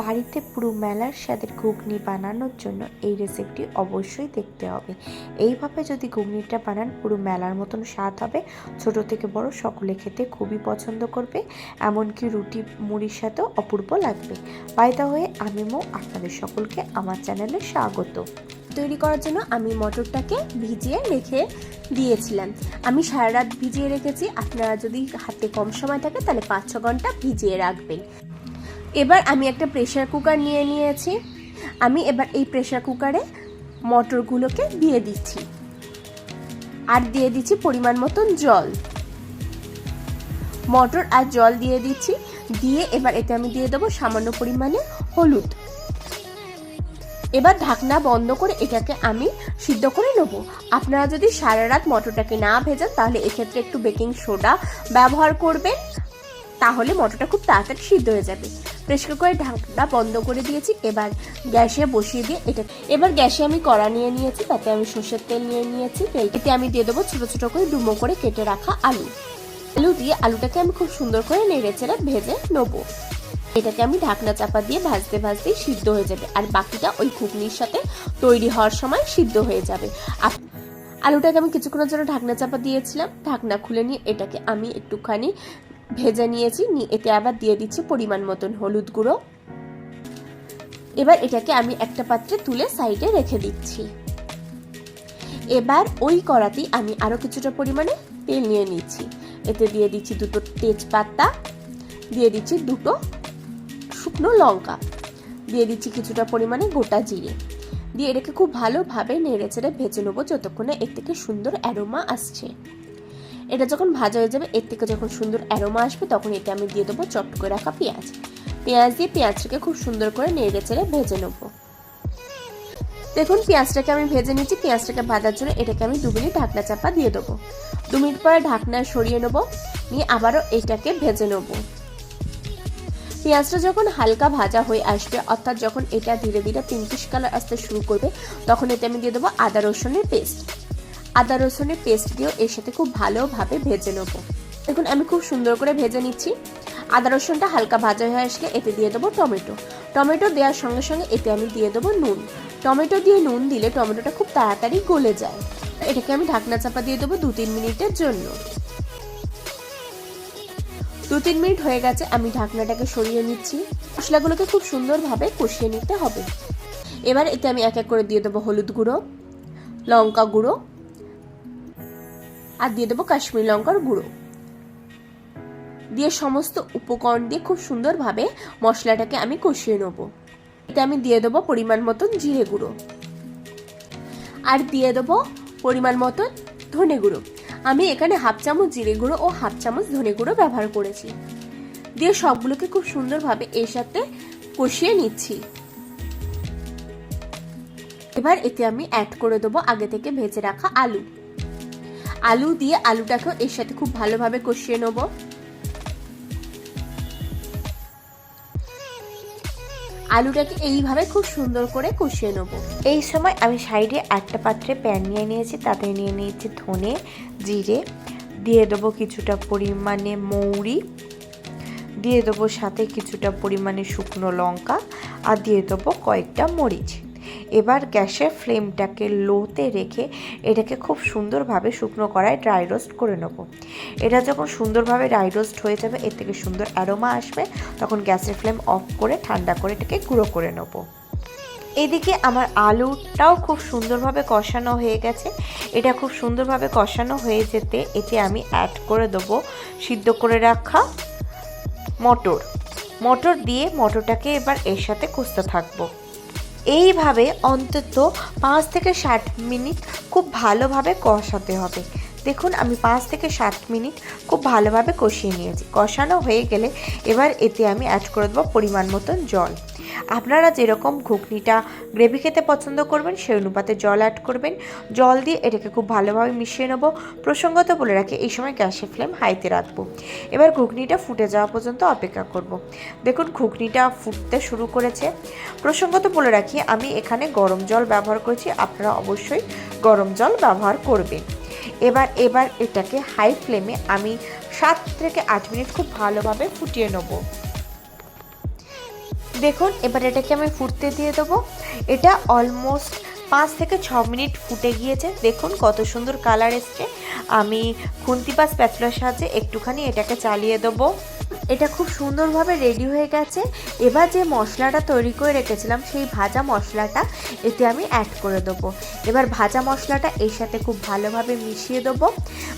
বাড়িতে পুরো মেলার স্বাদের ঘুগনি বানানোর জন্য এই রেসিপিটি অবশ্যই দেখতে হবে। এইভাবে যদি ঘুগনিটা বানান, পুরো মেলার মতন স্বাদ হবে। ছোট থেকে বড় সকলে খেতে খুবই পছন্দ করবে। এমনকি রুটি, মুড়ির সাথেও অপূর্ব লাগবে। বাইদা হয়ে আমি মো, আপনাদের সকলকে আমার চ্যানেলে স্বাগত। তৈরি করার জন্য আমি মটরটাকে ভিজিয়ে রেখে দিয়েছিলাম। আমি সারা রাত ভিজিয়ে রেখেছি। আপনারা যদি হাতে কম সময় থাকে, তাহলে পাঁচ ছ ঘণ্টা ভিজিয়ে রাখবেন। এবার আমি একটা প্রেশার কুকার নিয়ে নিয়েছি। আমি এবার এই প্রেশার কুকারে মটরগুলোকে দিয়ে দিচ্ছি। আর দিয়ে দিচ্ছি পরিমাণ মতন জল। মটর আর জল দিয়ে দিচ্ছি। দিয়ে এবার এতে আমি দিয়ে দেবো সামান্য পরিমাণে হলুদ। এবার ঢাকনা বন্ধ করে এটাকে আমি সিদ্ধ করে নেব। আপনারা যদি সারা রাত মটরটাকে না ভেজান, তাহলে এক্ষেত্রে একটু বেকিং সোডা ব্যবহার করবেন। তাহলে মটরটা খুব তাড়াতাড়ি সিদ্ধ হয়ে যাবে। প্রেসার কুকারের ঢাকনা বন্ধ করে দিয়েছি, এবার গ্যাসে বসিয়ে দিয়ে এটা, এবার গ্যাসে আমি কড়া নিয়ে নিয়েছি, তাতে আমি সর্ষের তেল নিয়ে নিয়েছি এতে আমি দিয়ে দেবো ছোটো ছোটো করে ডুমো করে কেটে রাখা আলু। আলু দিয়ে আলুটাকে আমি খুব সুন্দর করে নেড়ে চেড়ে ভেজে নেব। এটাকে আমি ঢাকনা চাপা দিয়ে ভাজতে ভাজতে সিদ্ধ হয়ে যাবে, আর বাকিটা ওই ঘুগনির সাথে তৈরি হওয়ার সময় সিদ্ধ হয়ে যাবে। আলুটাকে আমি কিছুক্ষণের জন্য ঢাকনা চাপা দিয়েছিলাম, ঢাকনা খুলে নিয়ে এটাকে আমি একটুখানি ভেজে নিয়েছি নিয়ে এতে আবার দিয়ে দিচ্ছি পরিমাণ মতন হলুদ গুঁড়ো। এবার এটাকে আমি একটা পাত্রে তুলে সাইডে রেখে দিচ্ছি। এবার ওই কড়াতেই আমি আরও কিছুটা পরিমাণে তেল নিয়ে নিচ্ছি। এতে দিয়ে দিচ্ছি দুটো তেজপাতা, দিয়ে দিচ্ছি দুটো শুকনো লঙ্কা, দিয়ে দিচ্ছি কিছুটা পরিমাণে গোটা জিরে। দিয়ে এটাকে খুব ভালোভাবে নেড়ে চেড়ে ভেজে নেব যতক্ষণে এর থেকে সুন্দর অ্যারোমা আসছে। এটা যখন ভাজা হয়ে যাবে, এর থেকে যখন সুন্দর অ্যারোমা আসবে, তখন এতে আমি দিয়ে দেবো চট করে রাখা পেঁয়াজ। পেঁয়াজ দিয়ে পেঁয়াজটাকে খুব সুন্দর করে নেড়ে চেড়ে ভেজে নেব। দেখুন, পেঁয়াজটাকে আমি ভেজে নিচ্ছি পেঁয়াজটাকে ভাজার জন্য এটাকে আমি দু মিনিট ঢাকনা চাপা দিয়ে দেবো। দু মিনিট পরে ঢাকনা সরিয়ে নেব। নিয়ে আবারও এটাকে ভেজে নেব। পেঁয়াজটা যখন হালকা ভাজা হয়ে আসবে, অর্থাৎ যখন এটা ধীরে ধীরে পিঙ্কিশ কালার আসতে শুরু করবে, তখন এতে আমি দিয়ে দেবো আদা রসুনের পেস্ট আদা রসুনের পেস্ট দিয়েও এর সাথে খুব ভালোভাবে ভেজে নেব। দেখুন, আমি খুব সুন্দর করে ভেজে নিচ্ছি। আদা রসুনটা হালকা ভাজা হয়ে আসলে এতে দিয়ে দেবো টমেটো। টমেটো দেওয়ার সঙ্গে সঙ্গে এতে আমি দিয়ে দেবো নুন। টমেটো দিয়ে নুন দিলে টমেটোটা খুব তাড়াতাড়ি গলে যায়। এটাকে আমি ঢাকনা চাপা দিয়ে দেবো দু তিন মিনিটের জন্য। দু তিন মিনিট হয়ে গেছে, আমি ঢাকনাটাকে সরিয়ে নিচ্ছি। মশলাগুলোকে খুব সুন্দরভাবে কষিয়ে নিতে হবে। এবার এতে আমি এক এক করে দিয়ে দেবো হলুদ গুঁড়ো, লঙ্কা গুঁড়ো আর দিয়ে দেবো কাশ্মীর লঙ্কার গুঁড়ো। দিয়ে সমস্ত উপকরণ দিয়ে খুব সুন্দরভাবে মশলাটাকে আমি কষিয়ে নেব। এতে আমি দিয়ে দেবো পরিমাণ মতন জিরে গুঁড়ো। আর দিয়ে দেবো পরিমাণ মতন ধনে গুঁড়ো। আমি এখানে হাফ চামচ জিরে গুঁড়ো ও হাফ চামচ ধনে গুঁড়ো ব্যবহার করেছি। দিয়ে সবগুলোকে খুব সুন্দরভাবে এর সাথে কষিয়ে নিচ্ছি। এবার এতে আমি অ্যাড করে দেবো আগে থেকে ভেজে রাখা আলু। আলু দিয়ে আলুটাকেও এর সাথে খুব ভালোভাবে কষিয়ে নেব। আলুটাকে এইভাবে খুব সুন্দর করে কষিয়ে নেব। এই সময় আমি সাইডে একটা পাত্রে প্যান নিয়ে নিয়েছি, তাতে নিয়ে নিয়েছি ধনে, জিরে, দিয়ে দেবো কিছুটা পরিমাণে মৌরি, দিয়ে দেবো সাথে কিছুটা পরিমাণে শুকনো লঙ্কা, আর দিয়ে দেবো কয়েকটা মরিচ। এবার গ্যাসের ফ্লেমটাকে লোতে রেখে এটাকে খুব সুন্দরভাবে শুকনো করায় ড্রাই রোস্ট করে নেব। এটা যখন সুন্দরভাবে ড্রাই রোস্ট হয়ে যাবে, এর থেকে সুন্দর অ্যারোমা আসবে, তখন গ্যাসের ফ্লেম অফ করে ঠান্ডা করে এটাকে গুঁড়ো করে নেব। এদিকে আমার আলুটাও খুব সুন্দরভাবে কষানো হয়ে গেছে। এটা খুব সুন্দরভাবে কষানো হয়ে যেতে এতে আমি অ্যাড করে দেবো সিদ্ধ করে রাখা মটর। মটর দিয়ে মটরটাকে এবার এর সাথে কষতে থাকব। এইভাবে অন্তত পাঁচ থেকে ষাট মিনিট খুব ভালোভাবে কষাতে হবে। দেখুন, আমি পাঁচ থেকে ষাট মিনিট খুব ভালোভাবে কষিয়ে নিয়েছি। কষানো হয়ে গেলে এবার এতে আমি অ্যাড করে দেবো পরিমাণ মতন জল। আপনারা যেরকম ঘুগনিটা গ্রেভি খেতে পছন্দ করবেন, সেই অনুপাতে জল অ্যাড করবেন। জল দিয়ে এটাকে খুব ভালোভাবে মিশিয়ে নেব। প্রসঙ্গত বলে রাখি, এই সময় গ্যাসের ফ্লেম হাইতে রাখব। এবার ঘুগনিটা ফুটে যাওয়া পর্যন্ত অপেক্ষা করব। দেখুন, ঘুগনিটা ফুটতে শুরু করেছে। প্রসঙ্গত বলে রাখি, আমি এখানে গরম জল ব্যবহার করেছি, আপনারা অবশ্যই গরম জল ব্যবহার করবেন। এবার এবার এটাকে হাই ফ্লেমে আমি সাত থেকে আট মিনিট খুব ভালোভাবে ফুটিয়ে নেব। দেখুন, এবার এটাকে আমি ফুটতে দিয়ে দেবো। এটা অলমোস্ট পাঁচ থেকে ছ মিনিট ফুটে গিয়েছে। দেখুন কত সুন্দর কালার এসছে। আমি খুন্তি বা স্প্যাচুলার সাহায্যে একটুখানি এটাকে চালিয়ে দেবো। এটা খুব সুন্দরভাবে রেডি হয়ে গেছে। এবার যে মশলাটা তৈরি করে রেখেছিলাম, সেই ভাজা মশলাটা এতে আমি অ্যাড করে দেবো। এবার ভাজা মশলাটা এর সাথে খুব ভালোভাবে মিশিয়ে দেবো।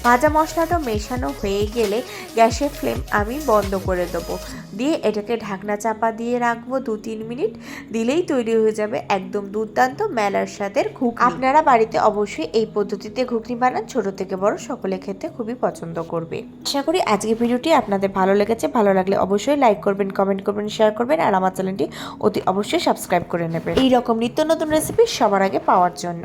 ভাজা মশলাটা মেশানো হয়ে গেলে গ্যাসের ফ্লেম আমি বন্ধ করে দেবো। দিয়ে এটাকে ঢাকনা চাপা দিয়ে রাখব দু তিন মিনিট। দিলেই তৈরি হয়ে যাবে একদম দুর্দান্ত মেলার স্বাদের ঘুগনি। আপনারা বাড়িতে অবশ্যই এই পদ্ধতিতে ঘুগনি বানান। ছোট থেকে বড় সকলে খেতে খুবই পছন্দ করবে। আশা করি আজকে ভিডিওটি আপনাদের ভালো লেগেছে। ভালো লাগলে অবশ্যই লাইক করবেন কমেন্ট করবেন শেয়ার করবেন, আর আমার চ্যানেলটি অতি অবশ্যই সাবস্ক্রাইব করে নেবেন। এই রকম নিত্য নতুন রেসিপি সবার আগে পাওয়ার জন্য।